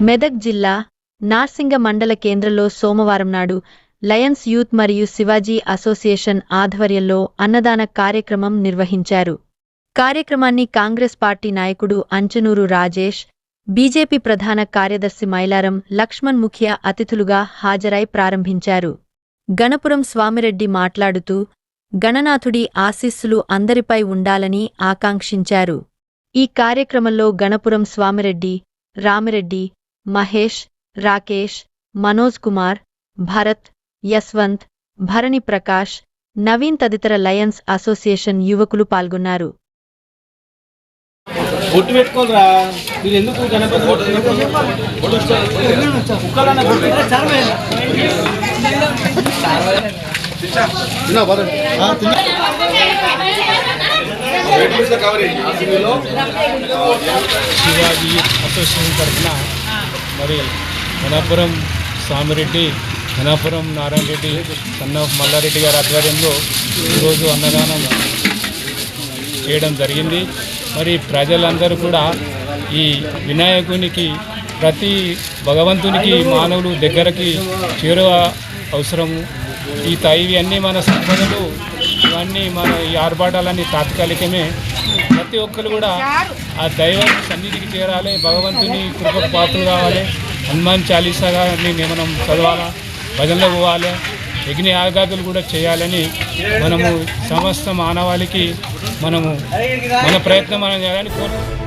మెదక్ జిల్లా నార్సింగ మండల కేంద్రంలో సోమవారం నాడు లయన్స్ యూత్ మరియు శివాజీ అసోసియేషన్ ఆధ్వర్యంలో అన్నదాన కార్యక్రమం నిర్వహించారు. కార్యక్రమాన్ని కాంగ్రెస్ పార్టీ నాయకుడు అంచనూరు రాజేష్ బీజేపీ ప్రధాన కార్యదర్శి మైలారం లక్ష్మణ్ ముఖ్య అతిథులుగా హాజరై ప్రారంభించారు. గణపురం స్వామిరెడ్డి మాట్లాడుతూ గణనాథుడి ఆశీస్సులు అందరిపై ఉండాలని ఆకాంక్షించారు. ఈ కార్యక్రమంలో గణపురం స్వామిరెడ్డి రామిరెడ్డి మహేష్ రాకేష్ మనోజ్ కుమార్ భరత్ యశ్వంత్ భరణి ప్రకాష్ నవీన్ తదితర లయన్స్ అసోసియేషన్ యువకులు పాల్గొన్నారు. బొట్టు పెట్టుకోరా మీరు ఎందుకు గణపతి బొట్టు కుక్కలన్న శివాజీ అసోసియేషన్ తరఫున మరి ఘనాపురం స్వామిరెడ్డి ఘనాపురం నారాయణ రెడ్డి సన్న మల్లారెడ్డి గారి ఆధ్వర్యంలో ఈరోజు అన్నదానం చేయడం జరిగింది. మరి ప్రజలందరూ కూడా ఈ వినాయకునికి ప్రతి భగవంతునికి మానవులు దగ్గరకి చేరువ అవసరము ఈ త- ఇవి అన్నీ మన సంపదలు ఇవన్నీ మన ఈ ఆర్భాటాలన్నీ తాత్కాలికమే ప్రతి ఒక్కరు కూడా ఆ దైవాన్ని సన్నిధికి చేరాలి భగవంతుని కృపకు పాత్రలు కావాలి. హనుమాన్ చాలీసా గారిని మనం చదవాలా భజనలు పోవాలి యజ్ఞ యాగాదులు కూడా చేయాలని మనము సమస్త మానవాళికి మనము మన ప్రయత్నం మనం చేయాలని కోరుకుంటున్నాం.